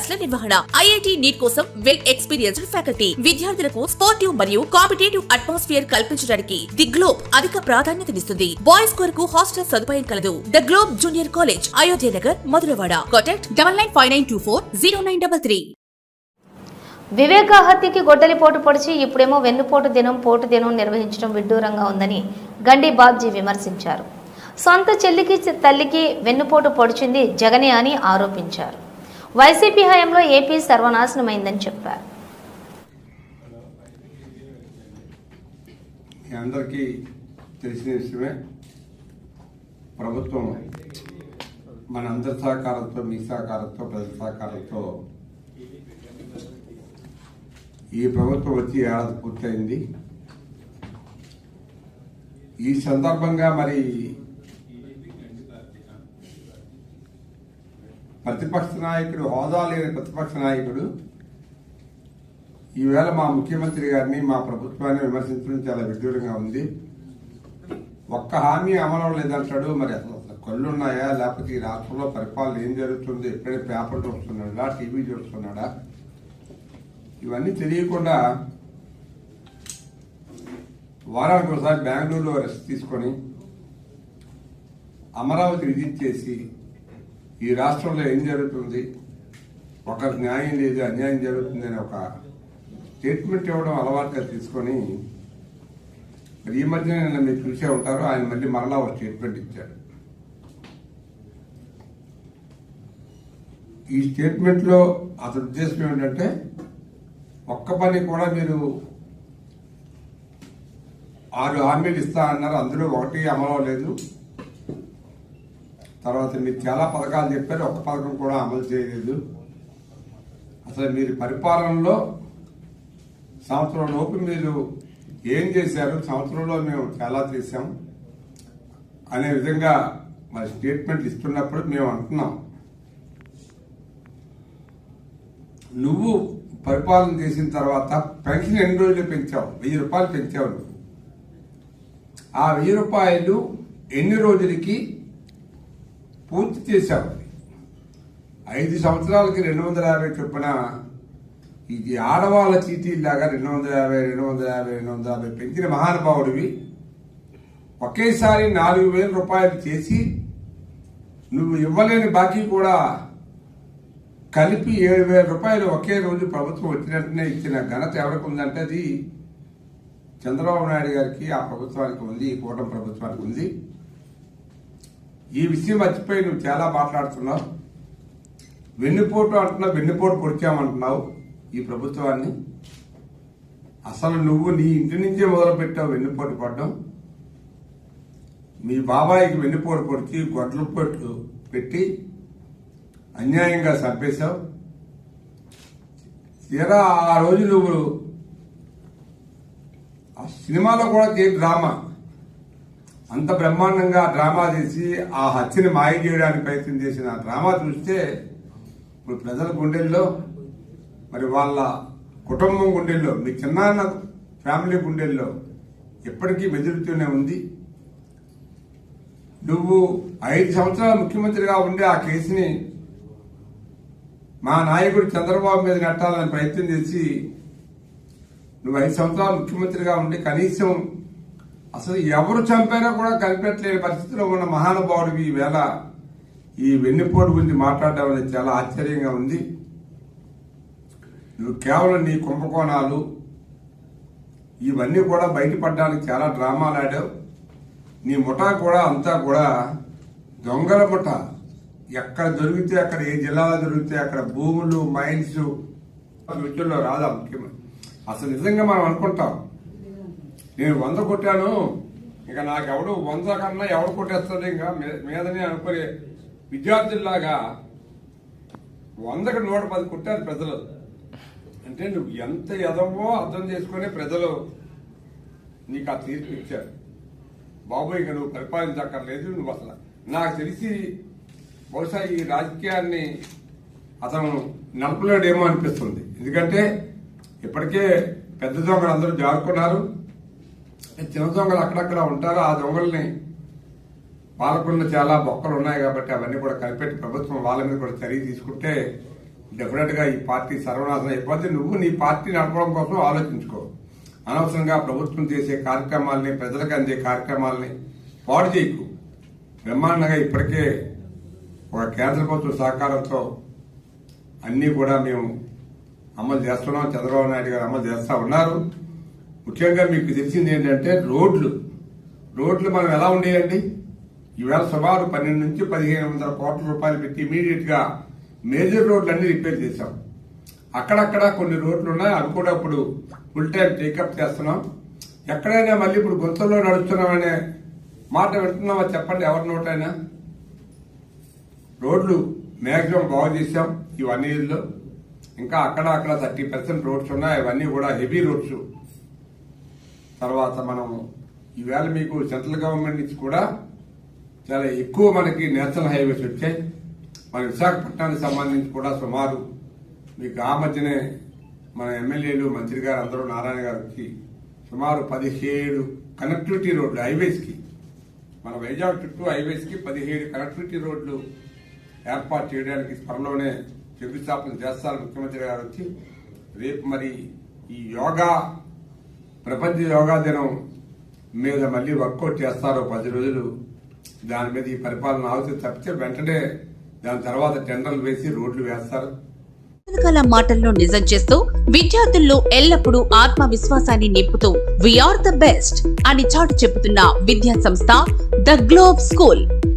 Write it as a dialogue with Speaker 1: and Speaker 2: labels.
Speaker 1: క్లాసుల నిర్వహణ. IIT NEET కోసం వెల్ ఎక్స్పీరియన్స్డ్ ఫ్యాకల్టీ. విద్యార్థులకు స్పోర్టివ్ మరియు కాంపిటేటివ్ అట్మాస్ఫియర్ కల్పించడానికి ది గ్లోబ్ అధిక ప్రాధాన్యతనిస్తుంది బాయ్స్ కొరకు హాస్టల్ సదుపాయం కలదు. The globe junior college Ayodhya Nagar Madhuravada. Contact double nine five nine two four zero nine double three.
Speaker 2: Viveka హత్యకి గొడ్డలి పోటు పొడిచి ఇప్పుడేమో వెన్నుపోటు దినం పోటు దినం నిర్వహించడం విడ్డూరంగా ఉందని గండి బాబ్జీ విమర్శించారు. సొంత చెల్లికి తల్లికి వెన్నుపోటు పొడిచింది జగనే అని ఆరోపించారు. వైసీపీ హయాంలో ఏపీ సర్వనాశనమైందని చెప్పారు.
Speaker 3: అందరికీ తెలిసిన విషయమే ప్రభుత్వం మన అందరి సహకారంతో మీ సహకారంతో ప్రజల సహకారంతో ఈ ప్రభుత్వం వచ్చి ఏడాది పూర్తయింది. ఈ సందర్భంగా మరి ప్రతిపక్ష నాయకుడు హోదా లేని ప్రతిపక్ష నాయకుడు ఈవేళ మా ముఖ్యమంత్రి గారిని మా ప్రభుత్వాన్ని విమర్శించడం చాలా విడ్డూరంగా ఉంది. ఒక్క హామీ అమలు లేదంటాడు మరి అసలు కళ్ళు ఉన్నాయా లేకపోతే ఈ రాష్ట్రంలో పరిపాలన ఏం జరుగుతుంది? ఎప్పుడైనా పేపర్ చూస్తున్నాడా? టీవీ చూస్తున్నాడా? ఇవన్నీ తెలియకుండా వారానికి ఒకసారి బెంగళూరులో రెస్ట్ తీసుకొని అమరావతి విజిట్ చేసి ఈ రాష్ట్రంలో ఏం జరుగుతుంది? ఒకరికి న్యాయం లేదు అన్యాయం జరుగుతుంది అని ఒక స్టేట్మెంట్ ఇవ్వడం అలవాటుగా తీసుకొని మరి ఈ మధ్య నిన్న మీరు చూసే ఉంటారు ఆయన మళ్ళీ మరలా ఒక స్టేట్మెంట్ ఇచ్చాడు ఈ స్టేట్మెంట్లో అతని ఉద్దేశం ఏంటంటే ఒక్క పని కూడా మీరు ఆరు హామీలు ఇస్తా అన్నారు అందులో ఒకటి అమలవలేదు తర్వాత మీరు చాలా పథకాలు చెప్పారు ఒక్క పథకం కూడా అమలు చేయలేదు. అసలు మీరు పరిపాలనలో సంవత్సరం లోపు మీరు ఏం చేశారు? సంవత్సరంలో మేము చాలా చేశాం. అనే విధంగా మరి స్టేట్మెంట్ ఇస్తున్నప్పుడు మేము అంటున్నాం. నువ్వు పరిపాలన చేసిన తర్వాత పెన్షన్ ఎన్ని రోజులు పెంచావు? వెయ్యి రూపాయలు పెంచావు నువ్వు. ఆ వెయ్యి రూపాయలు ఎన్ని రోజులకి పూర్తి చేశావు ఐదు సంవత్సరాలకి రెండు వందల యాభై చొప్పున ఇది ఆడవాళ్ళ చీటీలాగా రెండు వందల యాభై రెండు వందల యాభై రెండు వందల యాభై పెంచిన మహానుభావుడివి. ఒకేసారి నాలుగు వేల రూపాయలు చేసి నువ్వు ఇవ్వలేని బాకీ కూడా కలిపి ఏడు వేల రూపాయలు ఒకే రోజు ప్రభుత్వం వచ్చినట్టునే ఇచ్చిన ఘనత ఎవరికి ఉందంటే అది చంద్రబాబు నాయుడు గారికి ఆ ప్రభుత్వానికి ఉంది ఈ కూటమి ప్రభుత్వానికి ఉంది. ఈ విషయం మర్చిపోయి నువ్వు చాలా మాట్లాడుతున్నావు. వెన్నుపోటు అంటున్నావు వెన్నుపోటు పొడిచామంటున్నావు ఈ ప్రభుత్వాన్ని. అసలు నువ్వు నీ ఇంటి నుంచే మొదలుపెట్టావు వెన్నుపోటు పడ్డం. మీ బాబాయికి వెన్నుపోటు పొడిచి గొడ్ల పొట్టు పెట్టి అన్యాయంగా చంపేశావు. తీరా ఆ రోజు నువ్వు ఆ సినిమాలో కూడా చే డ్రామా అంత బ్రహ్మాండంగా డ్రామా చేసి ఆ హత్యని మాయ చేయడానికి ప్రయత్నం చేసిన ఆ డ్రామా చూస్తే ఇప్పుడు ప్రజల గుండెల్లో మరి వాళ్ళ కుటుంబం గుండెల్లో మీ చిన్నాన్న ఫ్యామిలీ గుండెల్లో ఎప్పటికీ మెదులుతూనే ఉంది. నువ్వు ఐదు సంవత్సరాలు ముఖ్యమంత్రిగా ఉండి ఆ కేసుని మా నాయకుడు చంద్రబాబు మీద నెట్టాలని ప్రయత్నం చేసి నువ్వు ఐదు సంవత్సరాలు ముఖ్యమంత్రిగా ఉండి కనీసం అసలు ఎవరు చంపారో కూడా కనిపెట్టలేని పరిస్థితిలో ఉన్న మహానుభావుడికి ఈవేళ ఈ వెన్నుపోటు గురించి మాట్లాడడం అనేది చాలా ఆశ్చర్యంగా ఉంది. నువ్వు కేవలం నీ కుంభకోణాలు ఇవన్నీ కూడా బయటపడడానికి చాలా డ్రామాలు ఆడావు. నీ ముఠా కూడా అంతా కూడా దొంగల ముఠ. ఎక్కడ దొరికితే అక్కడ ఏ జిల్లాలో దొరికితే అక్కడ భూములు మైన్స్ విద్యుల్లో రాదా ముఖ్యమైన అసలు నిజంగా మనం అనుకుంటాం నేను వంద కొట్టాను. ఇంకా నాకు ఎవడు వంద కన్నా ఎవడు కొట్టేస్తాడు? ఇంకా మీ- మీదనే అనుకునే విద్యార్థుల్లాగా వందకు నూట పది కొట్టారు ప్రజలు. అంటే నువ్వు ఎంత ఎదవో అర్థం చేసుకునే ప్రజలు నీకు ఆ తీర్పు ఇచ్చారు. బాబు ఇక నువ్వు పరిపాలించక్కర్లేదు. నువ్వు అసలు నాకు తెలిసి బహుశా ఈ రాజకీయాన్ని అతను నడపలేడేమో అనిపిస్తుంది. ఎందుకంటే ఇప్పటికే పెద్ద దొంగలు అందరూ జారుకున్నారు. చిన్న దొంగలు అక్కడక్కడ ఉంటారో ఆ దొంగల్ని వాళ్ళకున్న చాలా బొక్కలు ఉన్నాయి కాబట్టి అవన్నీ కూడా కనిపెట్టి ప్రభుత్వం వాళ్ళ మీద కూడా చర్య తీసుకుంటే డెఫినెట్గా ఈ పార్టీ సర్వనాశనం అయిపోతే నువ్వు నీ పార్టీ నడపడం కోసం ఆలోచించుకో. అనవసరంగా ప్రభుత్వం చేసే కార్యక్రమాలని ప్రజలకు అందే కార్యక్రమాల్ని పాడు చేయకు. బ్రహ్మాండంగా ఇప్పటికే ఒక కేంద్ర ప్రభుత్వ సహకారంతో అన్నీ కూడా మేము అమలు చేస్తున్నాం. చంద్రబాబు నాయుడు గారు అమలు చేస్తా ఉన్నారు. ముఖ్యంగా మీకు తెలిసింది ఏంటంటే రోడ్లు. రోడ్లు మనం ఎలా ఉండేయండి? ఈవేళ సుమారు పన్నెండు నుంచి పదిహేను వందల కోట్ల రూపాయలు పెట్టి ఇమీడియట్గా మేజర్ రోడ్లు అన్ని రిపేర్ చేశాం. అక్కడక్కడ కొన్ని రోడ్లు ఉన్నాయి అవి కూడా ఇప్పుడు ఫుల్ టైం టేకప్ చేస్తున్నాం. ఎక్కడైనా మళ్ళీ ఇప్పుడు గుంతల్లో నడుస్తున్నామనే మాట వింటున్నామా చెప్పండి ఎవరి నోటైనా? రోడ్లు మ్యాక్సిమం బాగు చేశాం ఈ వన్ ఇయర్లో ఇంకా అక్కడ అక్కడ థర్టీ పర్సెంట్ రోడ్స్ ఉన్నాయి. అవన్నీ కూడా హెవీ రోడ్స్ తర్వాత మనం ఈవేళ మీకు సెంట్రల్ గవర్నమెంట్ నుంచి కూడా చాలా ఎక్కువ మనకి నేషనల్ హైవేస్ వచ్చాయి. మన విశాఖపట్నానికి సంబంధించి కూడా సుమారు మీకు ఆ మధ్యనే మన ఎమ్మెల్యేలు మంత్రి గారు అందరూ నారాయణ గారు వచ్చి సుమారు పదిహేడు కనెక్టివిటీ రోడ్లు హైవేస్కి మన వైజాగ్ చుట్టూ హైవేస్కి పదిహేడు కనెక్టివిటీ రోడ్లు ఏర్పాటు చేయడానికి త్వరలోనే శంకుస్థాపన చేస్తారు ముఖ్యమంత్రి గారు వచ్చి. రేపు మరి ఈ యోగా ప్రపంచ యోగా దినం మీద మళ్ళీ వర్కౌట్ చేస్తారు పది రోజులు దాని మీద ఈ పరిపాలన ఆలోచన తప్పితే వెంటనే దాని తర్వాత టెండర్లు వేసి రోడ్లు వేస్తారు.
Speaker 1: రకరకాల మాటల్లో నిజం చేస్తూ విద్యార్థుల్లో ఎల్లప్పుడూ ఆత్మవిశ్వాసాన్ని నింపుతూ వీఆర్ ద బెస్ట్ అని చాటు చెబుతున్న విద్యా సంస్థ ద గ్లోబ్ స్కూల్